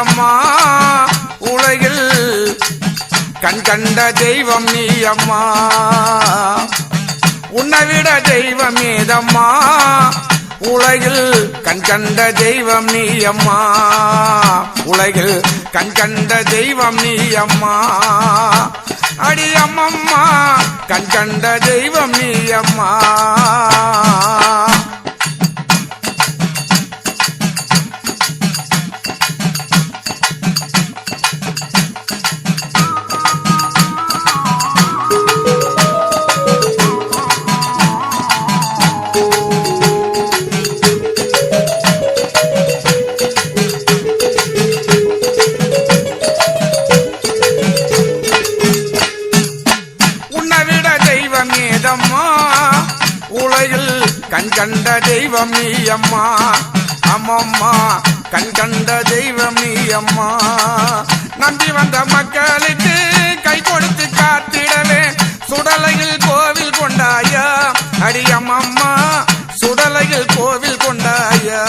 அம்மா உலகில் கண் கண்ட தெய்வம் நீயம்மா. உன்னை விட தெய்வம் ஏதம்மா. உலகில் கண் கண்ட தெய்வம் நீயம்மா. உலகில் கண் கண்ட தெய்வம் நீயம்மா. அம்மா கண் கண்ட தெய்வம் நீயம்மா. உலகில் கண் கண்ட தெய்வம் நீ அம்மா. அம்மம்மா கண் கண்ட தெய்வம் நீ அம்மா. நம்பி வந்த மக்களுக்கு கை கொடுத்து காத்திடவே சுடலையில் கோவில் கொண்டாயா. அடி அம்மம்மா சுடலையில் கோவில் கொண்டாயா.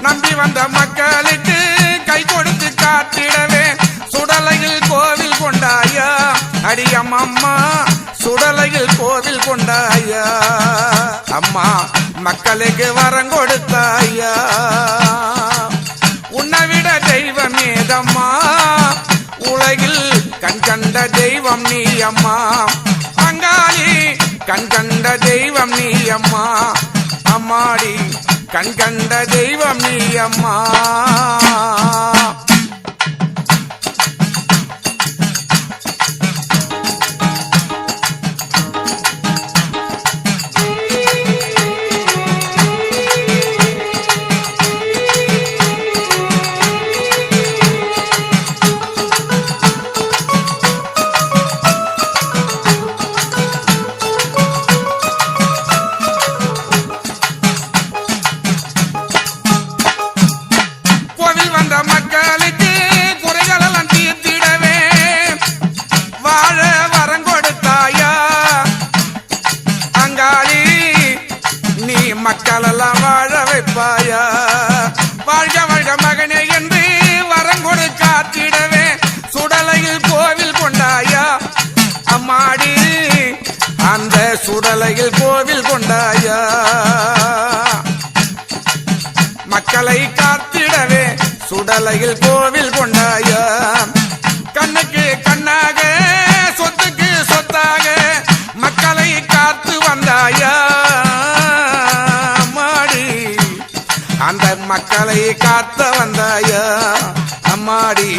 நம்பி வந்த மக்களுக்கு கை கொடுத்து காத்திடவே. சுடலையில் கோவில் கொண்டாயா. அடியம்மம்மா சுடலையில் கோவில் கொண்டாயா. அம்மா மக்களுக்கு வரம் கொடுத்தாயா. உன்னை விட தெய்வம் ஏதம்மா உலகில் கண் கண்ட தெய்வம் நீ அம்மா பங்காளி கண் கண்ட தெய்வம் நீ அம்மா அம்மாடி கண் கண்ட தெய்வம் நீ அம்மா மக்களெல்லாம் வாழ வைப்பாயா? வாழ்க வாழ்க மகனே என்று வரம் கொடு காத்திடவே. சுடலையில் கோவில் கொண்டாயா? அம்மாடி அந்த சுடலையில் கோவில் கொண்டாயா? மக்களை காத்திடவே சுடலையில் கோவில் கொண்டாயா? மக்களை காத்த வந்தாயா? அம்மாடி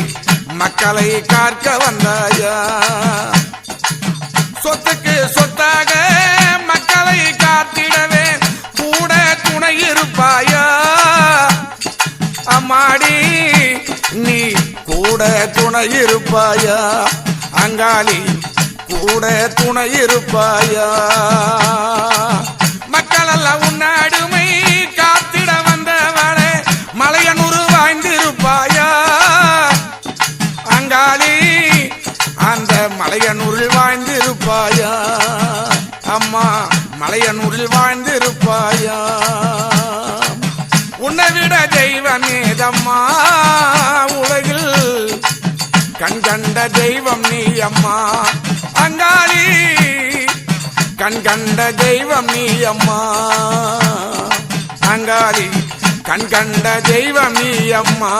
மக்களை காக்க வந்தாயா? சொத்துக்கு சொத்தாக மக்களை காத்திடவே கூட துணை இருப்பாயா? அம்மாடி நீ கூட துணை இருப்பாயா? அங்காளி கூட துணை இருப்பாயா? மலையாளி அந்த மலையனூரில் வாழ்ந்திருப்பாயா? அம்மா மலையனூரில் வாழ்ந்திருப்பாயா? உன்னை விட தெய்வம் ஏதம்மா உலகில் கண் கண்ட தெய்வம் நீ அம்மா. அங்காளி கண் கண்ட தெய்வம் நீ அம்மா. அங்காளி கண் கண்ட தெய்வம் நீ அம்மா.